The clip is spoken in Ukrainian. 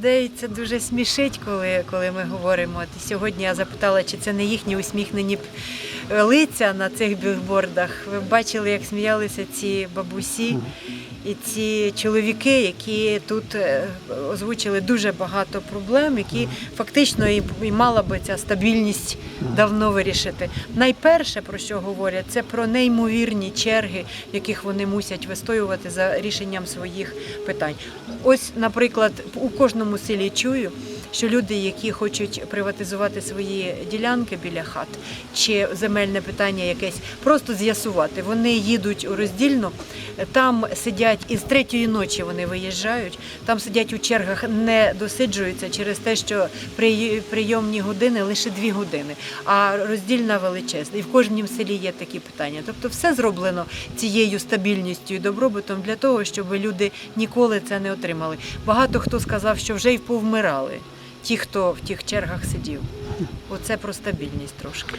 Людей це дуже смішить, коли, коли ми говоримо. От сьогодні я запитала, чи це не їхні усміхнені лиця на цих білбордах. Ви бачили, як сміялися ці бабусі і ці чоловіки, які тут е, озвучили дуже багато проблем, які фактично і, і мала би ця стабільність давно вирішити. Найперше, про що говорять, це про неймовірні черги, в яких вони мусять вистоювати за рішенням своїх питань. Ось, наприклад, у кожному селі чую, що люди, які хочуть приватизувати свої ділянки біля хат чи земельне питання якесь, просто з'ясувати. Вони їдуть у роздільну, там сидять і з третьої ночі вони виїжджають, там сидять у чергах, не досиджуються через те, що при- прийомні години лише дві години, а роздільна величезна. І в кожнім селі є такі питання. Тобто все зроблено цією стабільністю і добробутом для того, щоб люди ніколи це не отримали. Багато хто сказав, що вже й повмирали. Ті, хто в тих чергах сидів. Оце про стабільність трошки.